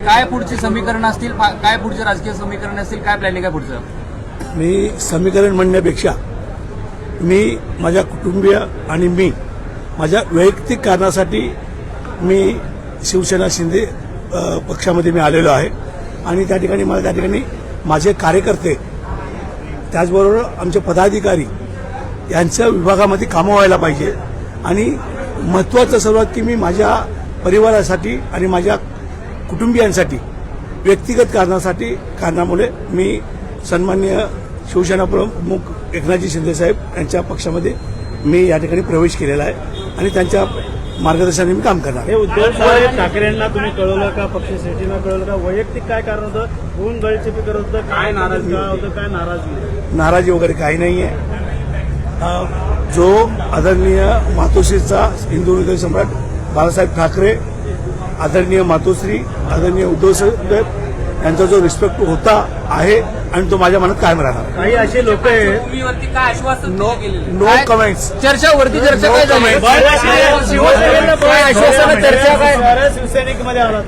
काय पुढची समीकरण असतील? काय पुढचे राजकीय समीकरण असतील? काय प्लॅनिंग आहे पुढचं? मी समीकरण म्हणण्यापेक्षा मी माझ्या कुटुंबीय आणि मी माझ्या वैयक्तिक कारणासाठी मी शिवसेना शिंदे पक्षामध्ये मी आलेलो आहे. आणि त्या ठिकाणी मला त्या ठिकाणी माझे कार्यकर्ते त्याचबरोबर आमचे पदाधिकारी यांच्या विभागामध्ये कामं व्हायला पाहिजे. आणि महत्त्वाचं सर्वात की मी माझ्या परिवारासाठी आणि माझ्या कुटुंबियांसाठी व्यक्तिगत कारणासाठी कारणामुळे मी सन्मान्य शिवसेना प्रमुख एकनाथजी शिंदेसाहेब यांच्या पक्षामध्ये मी या ठिकाणी प्रवेश केलेला आहे आणि त्यांच्या मार्गदर्शनाने मी काम करणार आहे. हे उद्धव साहेब ठाकरेंना तुम्ही कळवलं का? पक्षश्रेष्ठींना कळवलं का? वैयक्तिक काय कारण होतं? होऊन गळचेपी करत होतं? काय नाराजगी काय होतं? काय नाराजगी नाराजी वगैरे काही नाही आहे. जो आदरणीय मातोश्रीचा हिंदू हृदय सम्राट बाळासाहेब ठाकरे आदरणीय मातोश्री आदरणीय उद्धव साहेब यांचा जो रिस्पेक्ट होता आहे आणि तो माझ्या मनात कायम राहणार. काही असे लोक आहेत भूमीवरती काय आश्वासन नो कमेंट्स चर्चा वरती चर्चा काय झाली? शिवसेनेला काय आश्वासन चर्चा काय? शिवसैनिकमध्ये आला